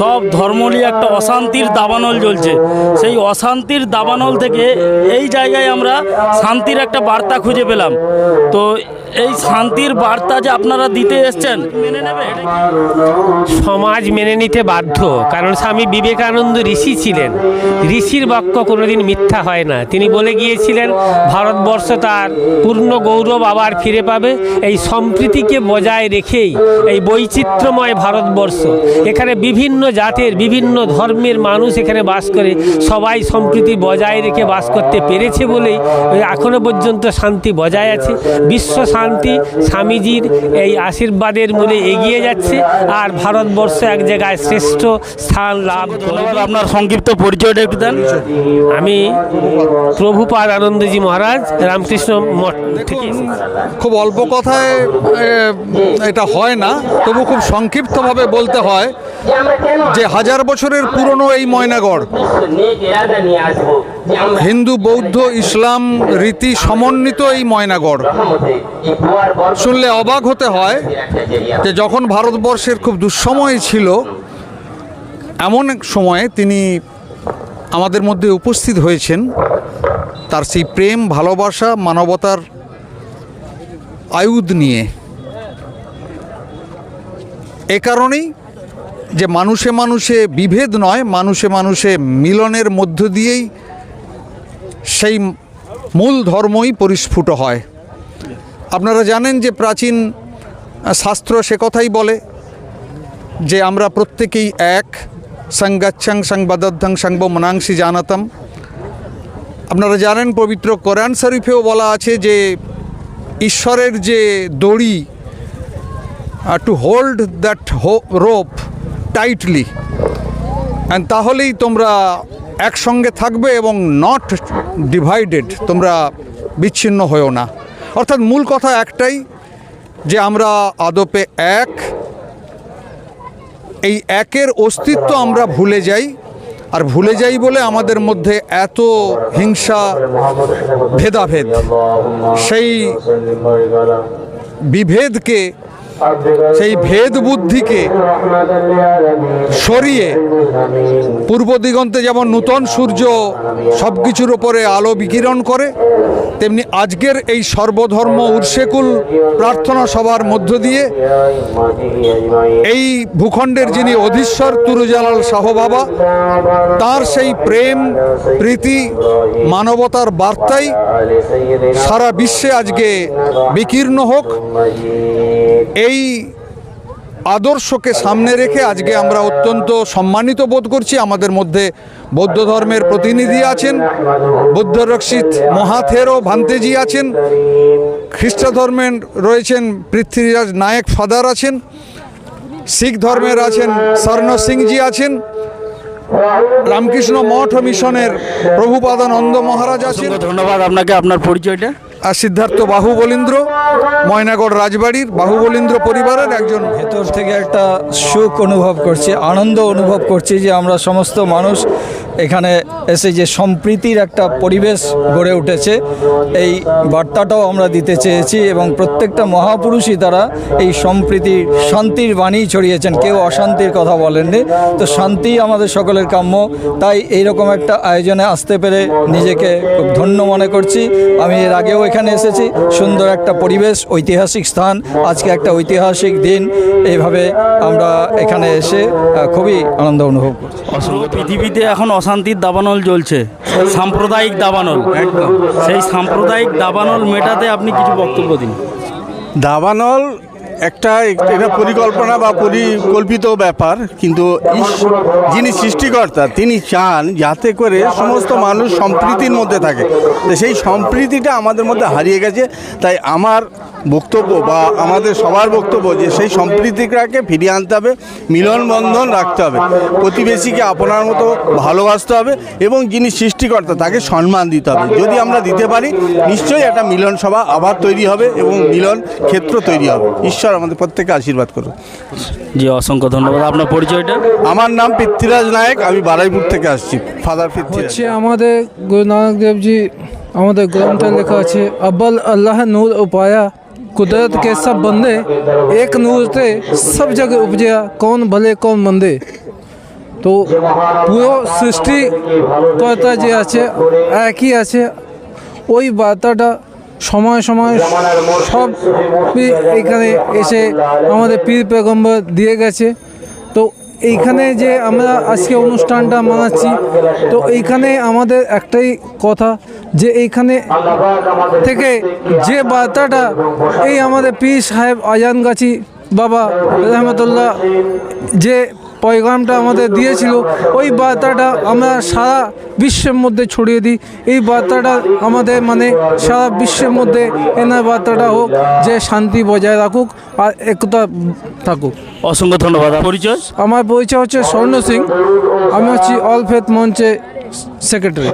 সব ধর্ম নিয়ে একটা অশান্তির দাবানল জ্বলছে। সেই অশান্তির দাবানল থেকে এই জায়গায় আমরা শান্তির একটা বার্তা খুঁজে পেলাম। তো এই শান্তির বার্তা যে আপনারা দিতে এসছেন, মেনে নেবে? সমাজ মেনে নিতে বাধ্য, কারণ স্বামী বিবেকানন্দ ঋষি ছিলেন। ঋষির বাক্য কোনোদিন মিথ্যা হয় না। তিনি বলে গিয়েছিলেন, ভারতবর্ষ তার পূর্ণ গৌরব আবার ফিরে পাবে। এই সম্প্রীতিকে বজায় রেখেই এই বৈচিত্র্যময় ভারতবর্ষ। এখানে বিভিন্ন জাতের, বিভিন্ন ধর্মের মানুষ এখানে বাস করে। সবাই সম্প্রীতি বজায় রেখে বাস করতে পেরেছে বলেই ওই এখনও পর্যন্ত শান্তি বজায় আছে। বিশ্ব শান্তি স্বামীজির এই আশীর্বাদের মূলে এগিয়ে যাচ্ছে আর ভারতবর্ষ এক জায়গায় শ্রেষ্ঠ স্থান লাভ আপনার সংক্ষিপ্ত পরিচয়টা একটু দেন। আমি প্রভুপাদ আনন্দজি মহারাজ রামকৃষ্ণ মঠ থেকে খুব অল্প কথায় এটা হয় না তবু খুব সংক্ষিপ্তভাবে বলতে হয়। যে হাজার বছরের পুরনো এই ময়নাগড়। হিন্দু বৌদ্ধ ইসলাম রীতি সমন্বিত এই ময়নাগড়। শুনলে অবাক হতে হয় যে যখন ভারতবর্ষের খুব দুঃসময় ছিল এমন এক সময়ে তিনি আমাদের মধ্যে উপস্থিত হয়েছেন। তার সেই প্রেম ভালোবাসা মানবতার আয়ুধ নিয়ে। এ কারণেই যে মানুষে মানুষে বিভেদ নয়, মানুষে মানুষে মিলনের মধ্য দিয়েই সেই মূল ধর্মই পরিস্ফুট হয়। আপনারা জানেন যে প্রাচীন শাস্ত্র সে কথাই বলে যে আমরা প্রত্যেকেই এক। সঙ্গাচ্ছং সংবাদধ্বং সংব মনাংসি জানাতাম। আপনারা জানেন পবিত্র কোরআন শরীফেও বলা আছে যে ঈশ্বরের যে দড়ি to hold that whole rope tightly and তাহলেই তোমরা একসঙ্গে থাকবে এবং নট ডিভাইডেড তোমরা বিচ্ছিন্ন হয়েও না। অর্থাৎ মূল কথা একটাই যে আমরা আদপে এক, এই একের অস্তিত্ব আমরা ভুলে যাই। আর ভুলে যাই বলে আমাদের মধ্যে এত হিংসা, ভেদাভেদ, সেই বিভেদকে সেই ভেদ বুদ্ধিকে সরিয়ে পূর্ব দিগন্তে যেমন নূতন সূর্য সব কিছুর ওপরে আলো বিকিরণ করে, তেমনি আজকের এই সর্বধর্ম উর্সেকুল প্রার্থনা সভার মধ্য দিয়ে এই ভূখণ্ডের যিনি অধীশ্বর তুরুজালাল শাহ বাবা, তার সেই প্রেম, প্রীতি, মানবতার বার্তাই সারা বিশ্বে আজকে বিকীর্ণ হোক। এই আদর্শকে সামনে রেখে আজকে আমরা অত্যন্ত সম্মানিত বোধ করছি। আমাদের মধ্যে বৌদ্ধ ধর্মের প্রতিনিধি আছেন, বৌদ্ধ রক্ষিত মহাথেরো ভান্তেজি আছেন, খ্রিস্ট ধর্মের রয়েছেন পৃথ্বীরাজ নায়ক ফাদার আছেন, শিখ ধর্মের আছেন স্বর্ণ সিংজি আছেন, রামকৃষ্ণ মঠ মিশনের প্রভুপাদানন্দ মহারাজ আছেন। ধন্যবাদ আপনাকে, আপনার পরিচয়টা। আর সিদ্ধার্থ বাহুবলীন্দ্র, ময়নাগড় রাজবাড়ির বাহুবলীন্দ্র পরিবারের একজন ভেতর থেকে একটা সুখ অনুভব করছি, আনন্দ অনুভব করছি যে আমরা সমস্ত মানুষ এখানে এসে যে সম্প্রীতির একটা পরিবেশ গড়ে উঠেছে এই বার্তাটাও আমরা দিতে চেয়েছি এবং প্রত্যেকটা মহাপুরুষই তারা এই সম্প্রীতির শান্তির বাণী ছড়িয়েছেন। কেউ অশান্তির কথা বলেননি। তো শান্তি আমাদের সকলের কাম্য। তাই এইরকম একটা আয়োজনে আসতে পেরে নিজেকে খুব ধন্য মনে করছি। আমি এর আগেও এখানে এসেছি। সুন্দর একটা পরিবেশ ঐতিহাসিক স্থান। আজকে একটা ঐতিহাসিক দিন। এইভাবে আমরা এখানে এসে খুবই আনন্দ অনুভব করছি। পৃথিবীতে এখন অশান্তির দাবানল জ্বলছে সাম্প্রদায়িক দাবানল। একদম। সেই সাম্প্রদায়িক দাবানল মেটাতে আপনি কিছু বক্তব্য দিন। দাবানল একটা এটা পরিকল্পনা বা পরিকল্পিত ব্যাপার কিন্তু যিনি সৃষ্টিকর্তা তিনি চান যাতে করে সমস্ত মানুষ সম্প্রীতির মধ্যে থাকে। সেই সম্প্রীতিটা আমাদের মধ্যে হারিয়ে গেছে তাই আমার বক্তব্য বা আমাদের সবার বক্তব্য যে সেই সম্প্রীতিটাকে ফিরিয়ে আনতে হবে মিলনবন্ধন রাখতে হবে প্রতিবেশীকে আপনার মতো ভালোবাসতে হবে এবং যিনি সৃষ্টিকর্তা তাকে সম্মান দিতে হবে। যদি আমরা দিতে পারি নিশ্চয়ই একটা মিলন সভা আবার তৈরি হবে এবং মিলন ক্ষেত্র তৈরি হবে। ঈশ্বর আমাদের প্রত্যেকে আশীর্বাদ করুন। জি অসংখ্য ধন্যবাদ। আপনার পরিচয়টা? আমার নাম পৃথ্বীরাজ নায়ক আমি বারাইপুর থেকে আসছি ফাদার পৃথ্বীরাজ। হচ্ছে আমাদের গুরু নানক দেবজি আমাদের গ্রন্থে লেখা আছে আব্বাল আল্লাহ নূর উপায়া ਕੁਦਰਤ ਕੇ ਸਭ ਬੰਦੇ ਇੱਕ ਨੂਰ ਤੇ ਸਭ ਜਗ ਉਪਜਿਆ ਕੌਣ ਭਲੇ ਕੌਣ ਮੰਦੇ তো পুরো সৃষ্টিকর্তা যে আছে একই আছে ওই বার্তাটা সময় সময় সব এখানে এসে আমাদের পীর পেগম্বর দিয়ে গেছে তো এইখানে যে আমরা আজকে অনুষ্ঠানটা মানাচ্ছি তো এইখানে আমাদের একটাই কথা যে এইখানে থেকে যে বার্তাটা এই আমাদের পীর সাহেব আজানগাছি বাবা রহমতুল্লাহ যে পয়গামটা আমাদের দিয়েছিল ওই বার্তাটা আমরা সারা বিশ্বের মধ্যে ছড়িয়ে দিই। এই বার্তাটা আমাদের মানে সারা বিশ্বের মধ্যে এনার বার্তাটা হোক যে শান্তি বজায় রাখুক আর একতা থাকুক। অসংখ্য ধন্যবাদ। পরিচয়? আমার পরিচয় হচ্ছে স্বর্ণ সিং। আমি হচ্ছি অল ফেথ মঞ্চে সেক্রেটারি